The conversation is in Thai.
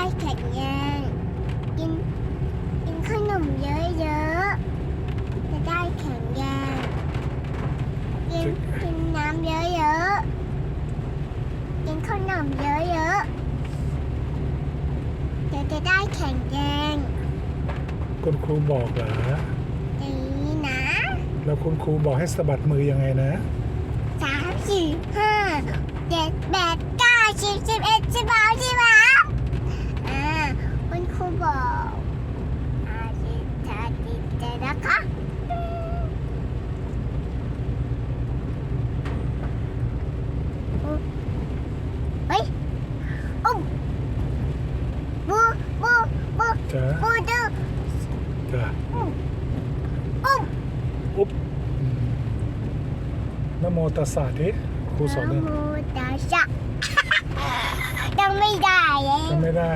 ายแข็งแรงกินกินขนมเยอะๆ จะได้แข็งแรงกินกินน้ำเยอะๆ กินขนมเยอะๆ จะจะได้แข็งแรงคุณครูบอกเหรออย่นะแล้วคุณครูบอกให้สะบัดมือยังไงนะสามสี่ห้าเจ็ดแปด คะเฮ้ยอุ้มบูบูบูจ้าบูดูจ้าอุ้มอุ้มอุ๊บอืมนะโมตัสสะดิครูสอนนะเลยโมตัสสะยังไม่ได้เลย จำไม่ได้